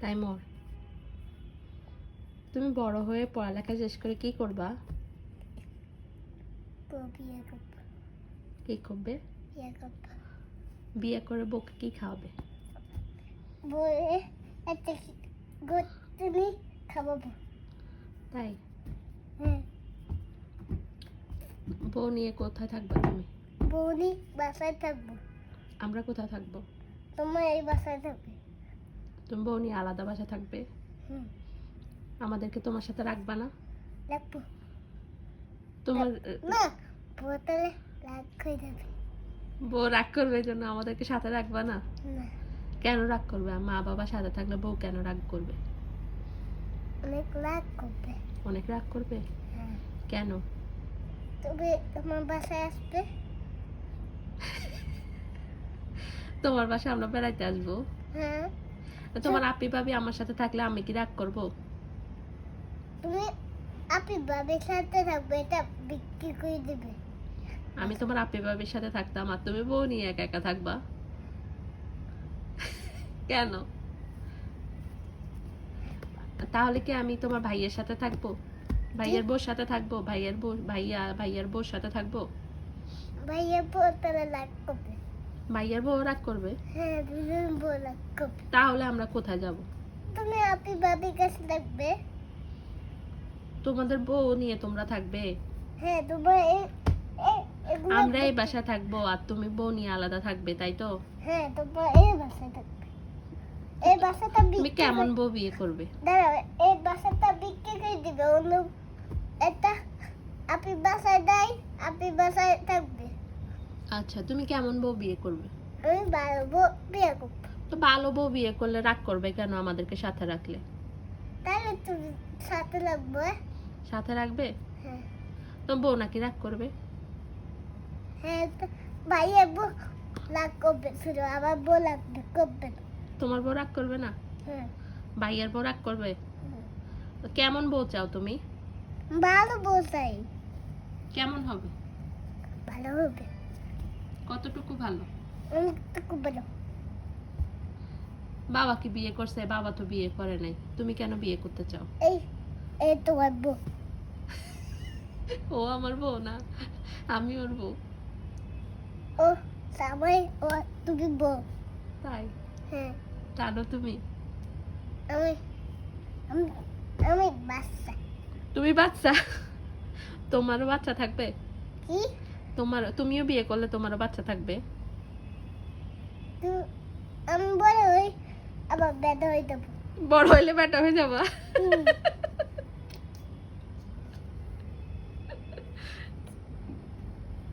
তাই মোর। তুমি বড় হয়ে পড়ালেখা শেষ করে কি করবা? বউ কি করবে? বিয়ে করে বউকে কি খাওয়াবে? গোটনি খাওয়াবো তাই? হ্যাঁ। বউ নিয়ে কোথায় থাকবা তুমি? বউনি বাসায় থাকব। আমরা কোথায় থাকব? তোমার এই বাসায় থাকবে। তুমি বউ নিয়ে আলাদা বাসা থাকবে। আমাদেরকে তোমার সাথে রাখবা না। রাখব। তোমার বউ রাগ করবে জন্য আমাদেরকে সাথে রাখবা না? না। কেন রাগ করবে? মা বাবা সাথে থাকলে বউ কেন রাগ করবে? অনেক রাগ করবে। অনেক রাগ করবে? হ্যাঁ। কেন? তবে তোমার বাসায় আসবে। তোমার বাসায় আমরা বেড়াইতে আসব। হ্যাঁ। তোমার আপি ভাবি আমার সাথে থাকলে আমি কি রাগ করব? তুমি আপনি বাবার সাথে থাকবে এটা বিক্রি করে দেবে। আমি তোমার আপি ভাবির সাথে থাকতাম আর তুমি বউ নিয়ে একা একা থাকবা। কেন? তাহলে কি আমি তোমার ভাইয়ের সাথে থাকব? ভাইয়ের বউর সাথে থাকব? ভাইয়ের বউ ভাইয়া ভাইয়ের বউর সাথে থাকব? ভাইয়া বোতলে রাগ করবে। ভাইয়ের বউ রাগ করবে? হ্যাঁ দুজন বউ তাহলে আমরা কোথায় যাব? তুমি আপনি বাবির কাছে থাকবে। তোমাদের বউ নিয়ে তোমরা থাকবে? হ্যাঁ তোমার আমরা এই বাসায় থাকব আর তুমি বউ নিয়ে আলাদা থাকবে তাই তো? হ্যাঁ তোমার এই বাসায় থাকবে। এই বাসাটা তুমি কেমন বউ বিয়ে করবে? দাঁড়াও এই বাসাটা বিক্রি করে দিবে অন্য এটা আপনি বাসায় দেয় আপনি বাসায় থাকবে। আচ্ছা তুমি কেমন বউ বিয়ে করবে? আমি ভালো বউ বিয়ে করব। ভালো বউ বিয়ে করলে রাগ করবে কেন আমাদেরকে সাথে রাখলে? তাহলে তুমি সাথে লাগবে সাথে রাখবে? হ্যাঁ। তো বউ নাকি রাগ করবে? হ্যাঁ তো ভাইয়া বউ লাগ করবে শুধু আমার বউ লাগবে করবে তোমার বউ রাগ করবে না? হ্যাঁ। ভাইয়ের বউ রাগ করবে? তো কেমন বউ চাও তুমি? ভালো বউ চাই। কেমন হবে? ভালো হবে। কতটুকু ভালো? অনেকটুকু ভালো। বাবা কি বিয়ে করছে? বাবা তো বিয়ে করে নাই। তুমি কেন বিয়ে করতে চাও? এই এই বউ। ও আমার বউ না আমি ওর বউ। ও সবাই ও তুমি বউ। তাই? হ্যাঁ। জানো তুমি? আমি আমি আমি বাচ্চা। তুমি বাচ্চা? তোমারও বাচ্চা থাকবে? কি? তোমার তুমিও বিয়ে করলে তোমারও বাচ্চা থাকবে? আমি বড় হই আবার বেদ হয়ে যাব বড় হইলে বেটা হয়ে যাবা।